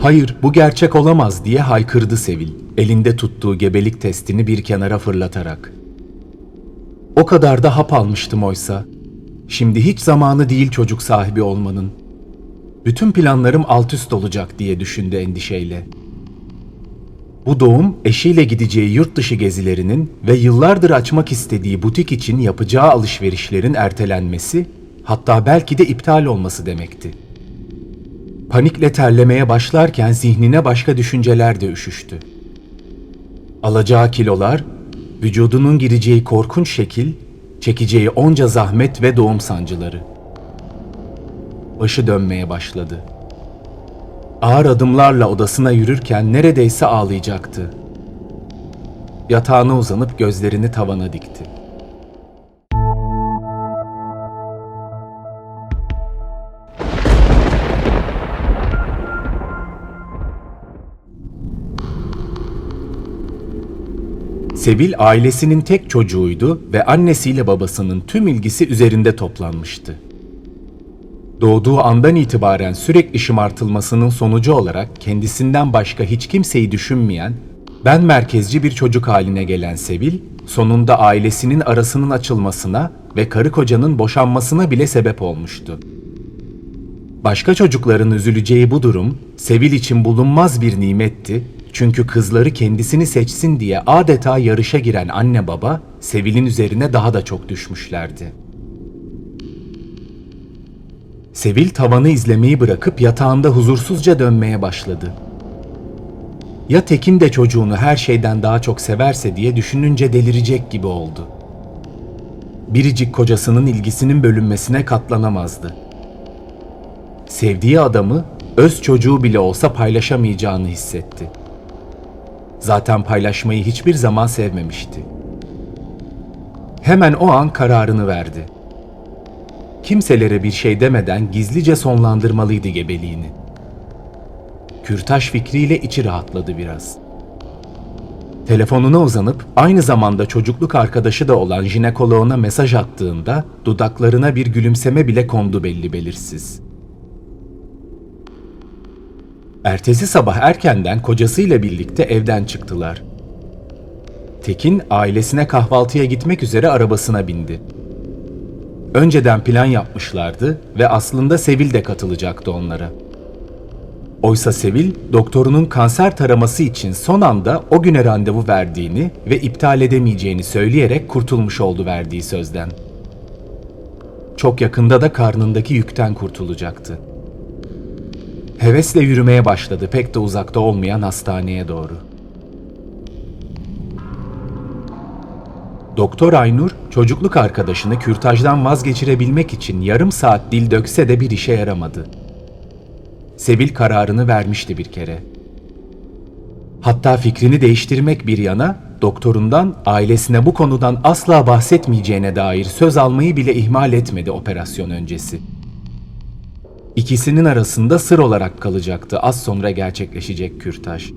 Hayır, bu gerçek olamaz diye haykırdı Sevil, elinde tuttuğu gebelik testini bir kenara fırlatarak. O kadar da hap almıştım oysa. Şimdi hiç zamanı değil çocuk sahibi olmanın. Bütün planlarım alt üst olacak diye düşündü endişeyle. Bu doğum eşiyle gideceği yurt dışı gezilerinin ve yıllardır açmak istediği butik için yapacağı alışverişlerin ertelenmesi, hatta belki de iptal olması demekti. Panikle terlemeye başlarken zihnine başka düşünceler de üşüştü. Alacağı kilolar, vücudunun gireceği korkunç şekil, çekeceği onca zahmet ve doğum sancıları. Başı dönmeye başladı. Ağır adımlarla odasına yürürken neredeyse ağlayacaktı. Yatağına uzanıp gözlerini tavana dikti. Sevil ailesinin tek çocuğuydu ve annesiyle babasının tüm ilgisi üzerinde toplanmıştı. Doğduğu andan itibaren sürekli şımartılmasının sonucu olarak kendisinden başka hiç kimseyi düşünmeyen, ben merkezci bir çocuk haline gelen Sevil, sonunda ailesinin arasının açılmasına ve karı kocanın boşanmasına bile sebep olmuştu. Başka çocukların üzüleceği bu durum, Sevil için bulunmaz bir nimetti çünkü kızları kendisini seçsin diye adeta yarışa giren anne baba, Sevil'in üzerine daha da çok düşmüşlerdi. Sevil tavanı izlemeyi bırakıp yatağında huzursuzca dönmeye başladı. Ya Tekin de çocuğunu her şeyden daha çok severse diye düşününce delirecek gibi oldu. Biricik kocasının ilgisinin bölünmesine katlanamazdı. Sevdiği adamı öz çocuğu bile olsa paylaşamayacağını hissetti. Zaten paylaşmayı hiçbir zaman sevmemişti. Hemen o an kararını verdi. Kimselere bir şey demeden gizlice sonlandırmalıydı gebeliğini. Kürtaş fikriyle içi rahatladı biraz. Telefonuna uzanıp aynı zamanda çocukluk arkadaşı da olan jinekoloğuna mesaj attığında dudaklarına bir gülümseme bile kondu belli belirsiz. Ertesi sabah erkenden kocasıyla birlikte evden çıktılar. Tekin ailesine kahvaltıya gitmek üzere arabasına bindi. Önceden plan yapmışlardı ve aslında Sevil de katılacaktı onlara. Oysa Sevil, doktorunun kanser taraması için son anda o güne randevu verdiğini ve iptal edemeyeceğini söyleyerek kurtulmuş oldu verdiği sözden. Çok yakında da karnındaki yükten kurtulacaktı. Hevesle yürümeye başladı pek de uzakta olmayan hastaneye doğru. Doktor Aynur, çocukluk arkadaşını kürtajdan vazgeçirebilmek için yarım saat dil dökse de bir işe yaramadı. Sevil kararını vermişti bir kere. Hatta fikrini değiştirmek bir yana, doktorundan ailesine bu konudan asla bahsetmeyeceğine dair söz almayı bile ihmal etmedi operasyon öncesi. İkisinin arasında sır olarak kalacaktı az sonra gerçekleşecek kürtaj.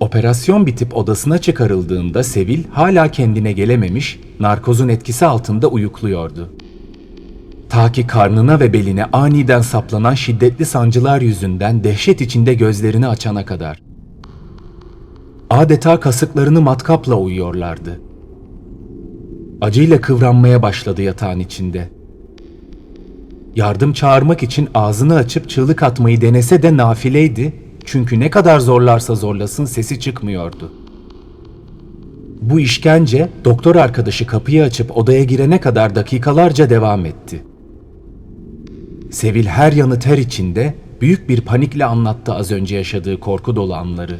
Operasyon bitip odasına çıkarıldığında Sevil hala kendine gelememiş, narkozun etkisi altında uyukluyordu. Ta ki karnına ve beline aniden saplanan şiddetli sancılar yüzünden dehşet içinde gözlerini açana kadar. Adeta kasıklarını matkapla uyuyorlardı. Acıyla kıvranmaya başladı yatağın içinde. Yardım çağırmak için ağzını açıp çığlık atmayı denese de nafileydi çünkü ne kadar zorlarsa zorlasın sesi çıkmıyordu. Bu işkence doktor arkadaşı kapıyı açıp odaya girene kadar dakikalarca devam etti. Sevil her yanı ter içinde büyük bir panikle anlattı az önce yaşadığı korku dolu anları.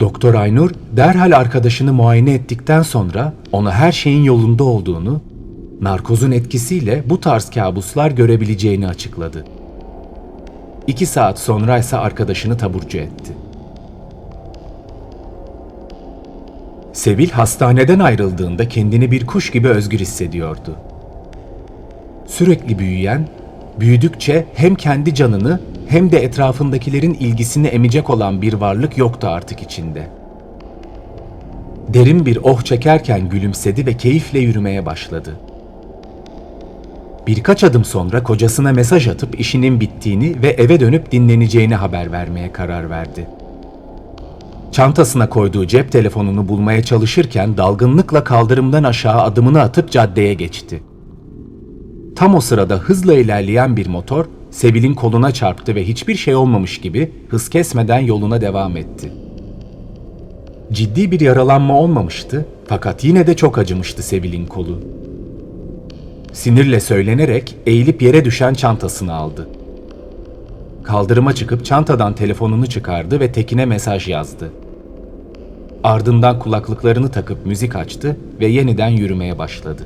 Doktor Aynur derhal arkadaşını muayene ettikten sonra ona her şeyin yolunda olduğunu, narkozun etkisiyle bu tarz kabuslar görebileceğini açıkladı. İki saat sonra ise arkadaşını taburcu etti. Sevil hastaneden ayrıldığında kendini bir kuş gibi özgür hissediyordu. Sürekli büyüyen, büyüdükçe hem kendi canını hem de etrafındakilerin ilgisini emecek olan bir varlık yoktu artık içinde. Derin bir oh çekerken gülümsedi ve keyifle yürümeye başladı. Birkaç adım sonra kocasına mesaj atıp işinin bittiğini ve eve dönüp dinleneceğini haber vermeye karar verdi. Çantasına koyduğu cep telefonunu bulmaya çalışırken dalgınlıkla kaldırımdan aşağı adımını atıp caddeye geçti. Tam o sırada hızla ilerleyen bir motor Sevil'in koluna çarptı ve hiçbir şey olmamış gibi hız kesmeden yoluna devam etti. Ciddi bir yaralanma olmamıştı fakat yine de çok acımıştı Sevil'in kolu. Sinirle söylenerek eğilip yere düşen çantasını aldı. Kaldırıma çıkıp çantadan telefonunu çıkardı ve Tekin'e mesaj yazdı. Ardından kulaklıklarını takıp müzik açtı ve yeniden yürümeye başladı.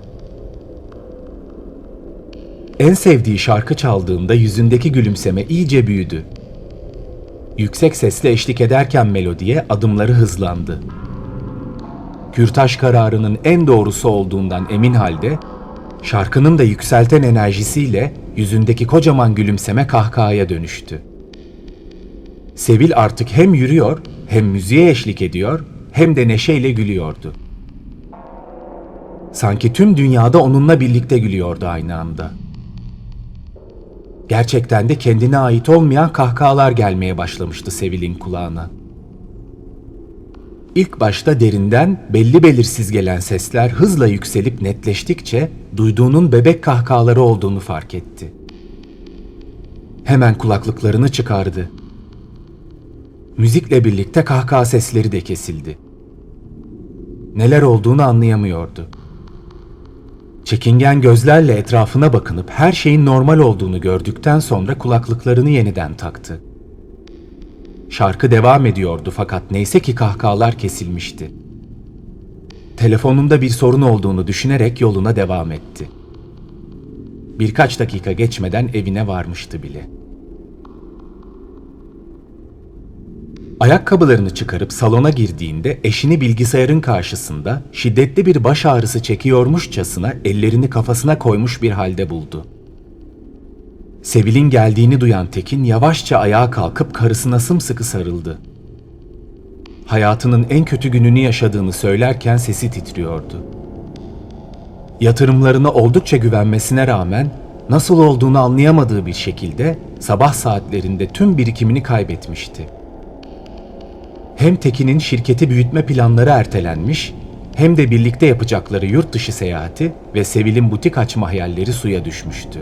En sevdiği şarkı çaldığında yüzündeki gülümseme iyice büyüdü. Yüksek sesle eşlik ederken melodiye adımları hızlandı. Kürtaj kararının en doğrusu olduğundan emin halde şarkının da yükselten enerjisiyle yüzündeki kocaman gülümseme kahkahaya dönüştü. Sevil artık hem yürüyor, hem müziğe eşlik ediyor, hem de neşeyle gülüyordu. Sanki tüm dünyada onunla birlikte gülüyordu aynı anda. Gerçekten de kendine ait olmayan kahkahalar gelmeye başlamıştı Sevil'in kulağına. İlk başta derinden belli belirsiz gelen sesler hızla yükselip netleştikçe duyduğunun bebek kahkahaları olduğunu fark etti. Hemen kulaklıklarını çıkardı. Müzikle birlikte kahkaha sesleri de kesildi. Neler olduğunu anlayamıyordu. Çekingen gözlerle etrafına bakınıp her şeyin normal olduğunu gördükten sonra kulaklıklarını yeniden taktı. Şarkı devam ediyordu fakat neyse ki kahkahalar kesilmişti. Telefonunda bir sorun olduğunu düşünerek yoluna devam etti. Birkaç dakika geçmeden evine varmıştı bile. Ayakkabılarını çıkarıp salona girdiğinde eşini bilgisayarın karşısında şiddetli bir baş ağrısı çekiyormuşçasına ellerini kafasına koymuş bir halde buldu. Sevil'in geldiğini duyan Tekin yavaşça ayağa kalkıp karısına sımsıkı sarıldı. Hayatının en kötü gününü yaşadığını söylerken sesi titriyordu. Yatırımlarına oldukça güvenmesine rağmen nasıl olduğunu anlayamadığı bir şekilde sabah saatlerinde tüm birikimini kaybetmişti. Hem Tekin'in şirketi büyütme planları ertelenmiş, hem de birlikte yapacakları yurt dışı seyahati ve Sevil'in butik açma hayalleri suya düşmüştü.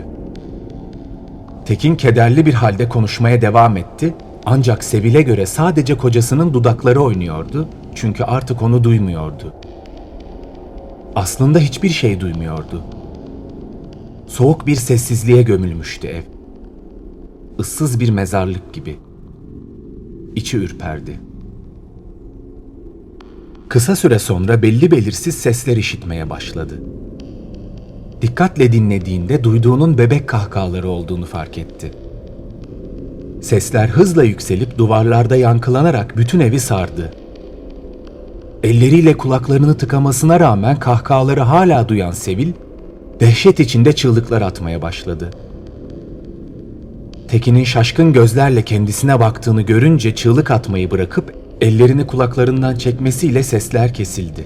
Tekin kederli bir halde konuşmaya devam etti ancak Sevil'e göre sadece kocasının dudakları oynuyordu çünkü artık onu duymuyordu. Aslında hiçbir şey duymuyordu. Soğuk bir sessizliğe gömülmüştü ev. Issız bir mezarlık gibi. İçi ürperdi. Kısa süre sonra belli belirsiz sesler işitmeye başladı. Dikkatle dinlediğinde duyduğunun bebek kahkahaları olduğunu fark etti. Sesler hızla yükselip duvarlarda yankılanarak bütün evi sardı. Elleriyle kulaklarını tıkamasına rağmen kahkahaları hala duyan Sevil, dehşet içinde çığlıklar atmaya başladı. Tekin'in şaşkın gözlerle kendisine baktığını görünce çığlık atmayı bırakıp ellerini kulaklarından çekmesiyle sesler kesildi.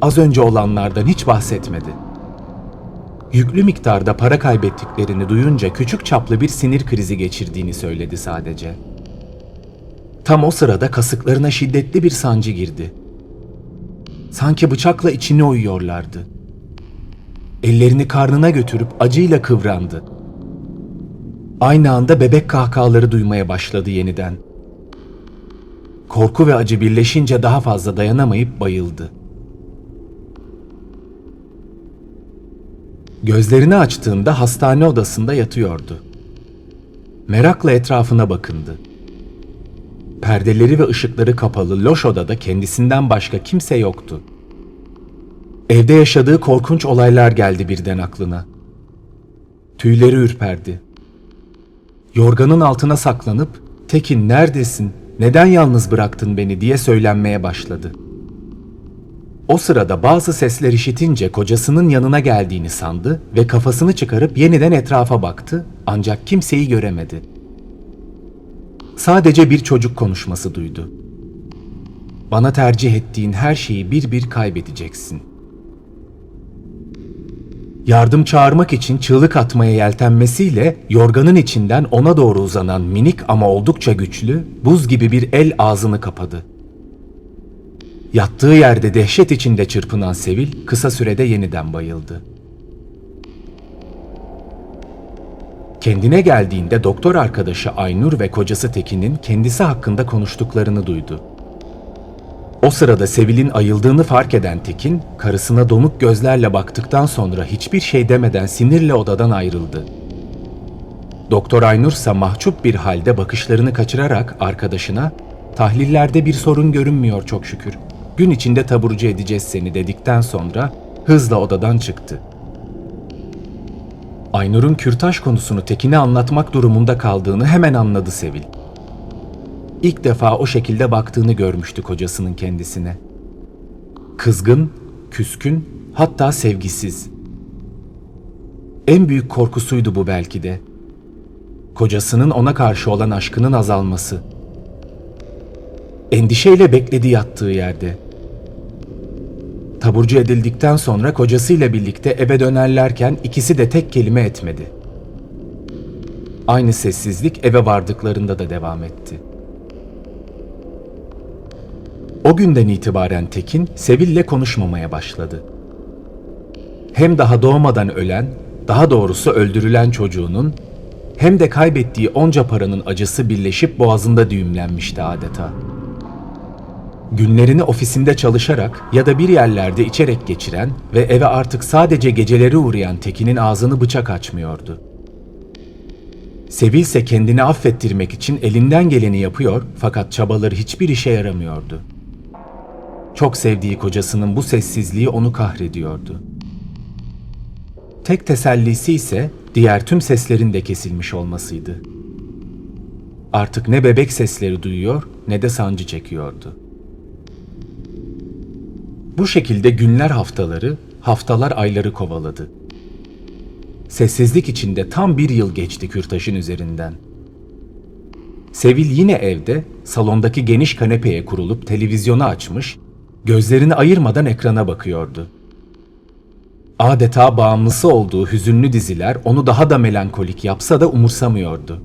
Az önce olanlardan hiç bahsetmedi. Yüklü miktarda para kaybettiklerini duyunca küçük çaplı bir sinir krizi geçirdiğini söyledi sadece. Tam o sırada kasıklarına şiddetli bir sancı girdi. Sanki bıçakla içini oyuyorlardı. Ellerini karnına götürüp acıyla kıvrandı. Aynı anda bebek kahkahaları duymaya başladı yeniden. Korku ve acı birleşince daha fazla dayanamayıp bayıldı. Gözlerini açtığında hastane odasında yatıyordu. Merakla etrafına bakındı. Perdeleri ve ışıkları kapalı loş odada kendisinden başka kimse yoktu. Evde yaşadığı korkunç olaylar geldi birden aklına. Tüyleri ürperdi. Yorganın altına saklanıp "Tekin neredesin? Neden yalnız bıraktın beni?" diye söylenmeye başladı. O sırada bazı sesler işitince kocasının yanına geldiğini sandı ve kafasını çıkarıp yeniden etrafa baktı ancak kimseyi göremedi. Sadece bir çocuk konuşması duydu. Bana tercih ettiğin her şeyi bir bir kaybedeceksin. Yardım çağırmak için çığlık atmaya yeltenmesiyle yorganın içinden ona doğru uzanan minik ama oldukça güçlü, buz gibi bir el ağzını kapadı. Yattığı yerde dehşet içinde çırpınan Sevil kısa sürede yeniden bayıldı. Kendine geldiğinde doktor arkadaşı Aynur ve kocası Tekin'in kendisi hakkında konuştuklarını duydu. O sırada Sevil'in ayıldığını fark eden Tekin, karısına donuk gözlerle baktıktan sonra hiçbir şey demeden sinirle odadan ayrıldı. Doktor Aynur ise mahcup bir halde bakışlarını kaçırarak arkadaşına "Tahlillerde bir sorun görünmüyor çok şükür. Gün içinde taburcu edeceğiz seni." dedikten sonra hızla odadan çıktı. Aynur'un kürtaj konusunu Tekin'e anlatmak durumunda kaldığını hemen anladı Sevil. İlk defa o şekilde baktığını görmüştü kocasının kendisine. Kızgın, küskün, hatta sevgisiz. En büyük korkusuydu bu belki de. Kocasının ona karşı olan aşkının azalması. Endişeyle bekledi yattığı yerde. Taburcu edildikten sonra kocasıyla birlikte eve dönerlerken ikisi de tek kelime etmedi. Aynı sessizlik eve vardıklarında da devam etti. O günden itibaren Tekin, Sevil'le konuşmamaya başladı. Hem daha doğmadan ölen, daha doğrusu öldürülen çocuğunun, hem de kaybettiği onca paranın acısı birleşip boğazında düğümlenmişti adeta. Günlerini ofisinde çalışarak ya da bir yerlerde içerek geçiren ve eve artık sadece geceleri uğrayan Tekin'in ağzını bıçak açmıyordu. Sevil ise kendini affettirmek için elinden geleni yapıyor fakat çabaları hiçbir işe yaramıyordu. Çok sevdiği kocasının bu sessizliği onu kahrediyordu. Tek tesellisi ise diğer tüm seslerin de kesilmiş olmasıydı. Artık ne bebek sesleri duyuyor ne de sancı çekiyordu. Bu şekilde günler haftaları, haftalar ayları kovaladı. Sessizlik içinde tam bir yıl geçti kürtaşın üzerinden. Sevil yine evde, salondaki geniş kanepeye kurulup televizyonu açmış, gözlerini ayırmadan ekrana bakıyordu. Adeta bağımlısı olduğu hüzünlü diziler onu daha da melankolik yapsa da umursamıyordu.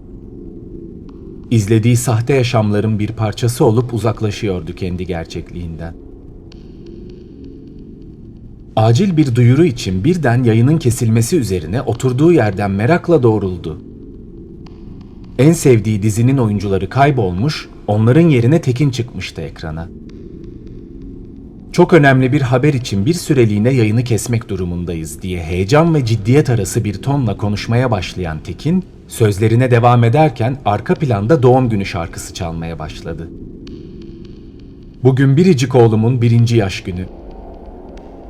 İzlediği sahte yaşamların bir parçası olup uzaklaşıyordu kendi gerçekliğinden. Acil bir duyuru için birden yayının kesilmesi üzerine oturduğu yerden merakla doğruldu. En sevdiği dizinin oyuncuları kaybolmuş, onların yerine Tekin çıkmıştı ekrana. Çok önemli bir haber için bir süreliğine yayını kesmek durumundayız diye heyecan ve ciddiyet arası bir tonla konuşmaya başlayan Tekin, sözlerine devam ederken arka planda doğum günü şarkısı çalmaya başladı. Bugün biricik oğlumun birinci yaş günü.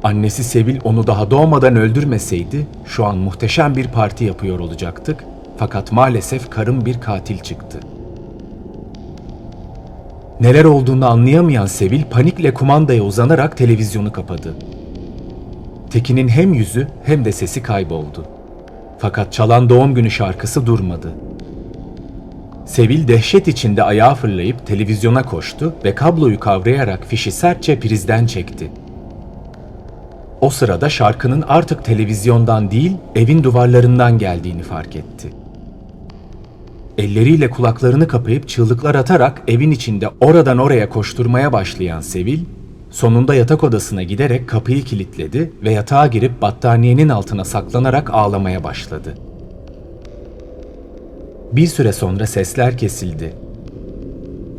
Annesi Sevil onu daha doğmadan öldürmeseydi şu an muhteşem bir parti yapıyor olacaktık. Fakat maalesef karım bir katil çıktı. Neler olduğunu anlayamayan Sevil panikle kumandaya uzanarak televizyonu kapadı. Tekin'in hem yüzü hem de sesi kayboldu. Fakat çalan doğum günü şarkısı durmadı. Sevil dehşet içinde ayağa fırlayıp televizyona koştu ve kabloyu kavrayarak fişi sertçe prizden çekti. O sırada şarkının artık televizyondan değil, evin duvarlarından geldiğini fark etti. Elleriyle kulaklarını kapayıp çığlıklar atarak evin içinde oradan oraya koşturmaya başlayan Sevil, sonunda yatak odasına giderek kapıyı kilitledi ve yatağa girip battaniyenin altına saklanarak ağlamaya başladı. Bir süre sonra sesler kesildi.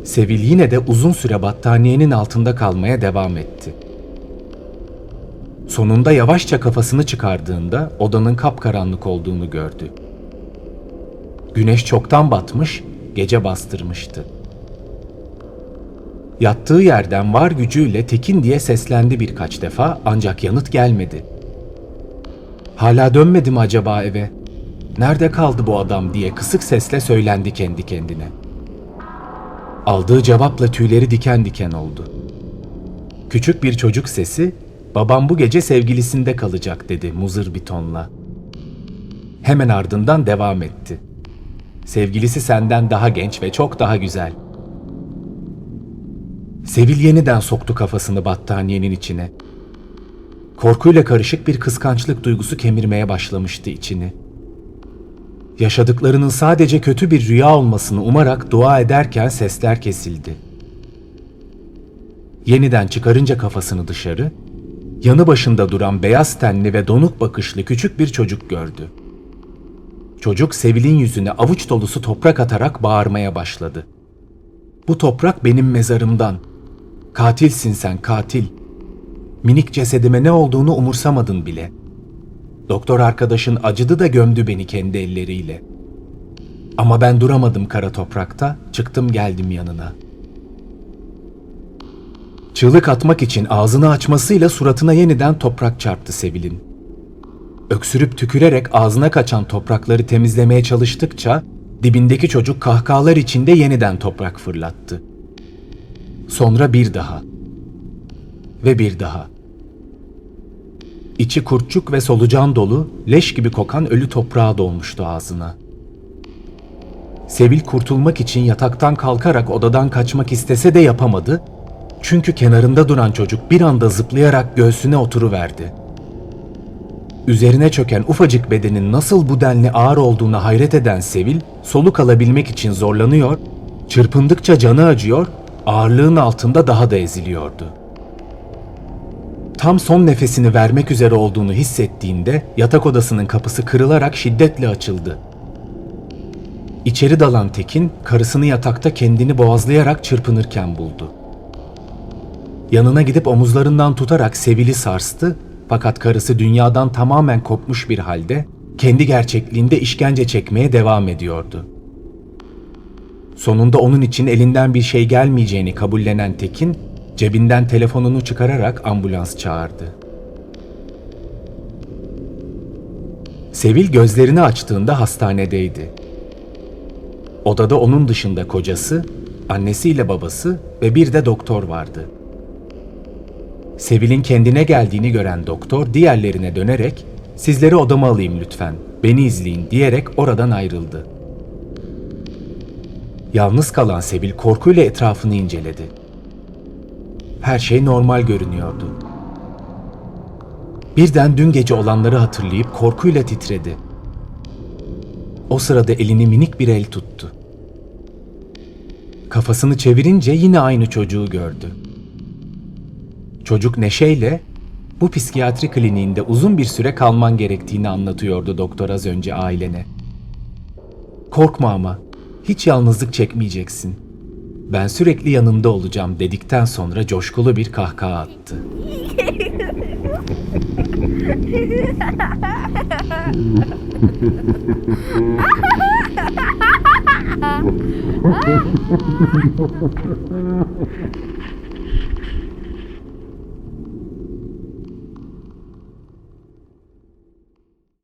Sevil yine de uzun süre battaniyenin altında kalmaya devam etti. Sonunda yavaşça kafasını çıkardığında odanın kapkaranlık olduğunu gördü. Güneş çoktan batmış, gece bastırmıştı. Yattığı yerden var gücüyle Tekin diye seslendi birkaç defa ancak yanıt gelmedi. Hala dönmedi mi acaba eve? Nerede kaldı bu adam diye kısık sesle söylendi kendi kendine. Aldığı cevapla tüyleri diken diken oldu. Küçük bir çocuk sesi, babam bu gece sevgilisinde kalacak dedi muzır bir tonla. Hemen ardından devam etti. Sevgilisi senden daha genç ve çok daha güzel. Sevil yeniden soktu kafasını battaniyenin içine. Korkuyla karışık bir kıskançlık duygusu kemirmeye başlamıştı içini. Yaşadıklarının sadece kötü bir rüya olmasını umarak dua ederken sesler kesildi. Yeniden çıkarınca kafasını dışarı, yanı başında duran beyaz tenli ve donuk bakışlı küçük bir çocuk gördü. Çocuk Sevil'in yüzüne avuç dolusu toprak atarak bağırmaya başladı. Bu toprak benim mezarımdan. Katilsin sen katil. Minik cesedime ne olduğunu umursamadın bile. Doktor arkadaşın acıdı da gömdü beni kendi elleriyle. Ama ben duramadım kara toprakta, çıktım geldim yanına. Çığlık atmak için ağzını açmasıyla suratına yeniden toprak çarptı Sevil'in. Öksürüp tükürerek ağzına kaçan toprakları temizlemeye çalıştıkça dibindeki çocuk kahkahalar içinde yeniden toprak fırlattı. Sonra bir daha. Ve bir daha. İçi kurtçuk ve solucan dolu, leş gibi kokan ölü toprağa dolmuştu ağzına. Sevil kurtulmak için yataktan kalkarak odadan kaçmak istese de yapamadı. Çünkü kenarında duran çocuk bir anda zıplayarak göğsüne oturuverdi. Üzerine çöken ufacık bedenin nasıl bu denli ağır olduğuna hayret eden Sevil, soluk alabilmek için zorlanıyor, çırpındıkça canı acıyor, ağırlığın altında daha da eziliyordu. Tam son nefesini vermek üzere olduğunu hissettiğinde yatak odasının kapısı kırılarak şiddetle açıldı. İçeri dalan Tekin, karısını yatakta kendini boğazlayarak çırpınırken buldu. Yanına gidip omuzlarından tutarak Sevil'i sarstı fakat karısı dünyadan tamamen kopmuş bir halde kendi gerçekliğinde işkence çekmeye devam ediyordu. Sonunda onun için elinden bir şey gelmeyeceğini kabullenen Tekin, cebinden telefonunu çıkararak ambulans çağırdı. Sevil gözlerini açtığında hastanedeydi. Odada onun dışında kocası, annesiyle babası ve bir de doktor vardı. Sevil'in kendine geldiğini gören doktor diğerlerine dönerek "Sizleri odama alayım lütfen. Beni izleyin." diyerek oradan ayrıldı. Yalnız kalan Sevil korkuyla etrafını inceledi. Her şey normal görünüyordu. Birden dün gece olanları hatırlayıp korkuyla titredi. O sırada elini minik bir el tuttu. Kafasını çevirince yine aynı çocuğu gördü. Çocuk neşeyle bu psikiyatri kliniğinde uzun bir süre kalman gerektiğini anlatıyordu doktor az önce ailene. Korkma ama, hiç yalnızlık çekmeyeceksin. Ben sürekli yanında olacağım dedikten sonra coşkulu bir kahkaha attı.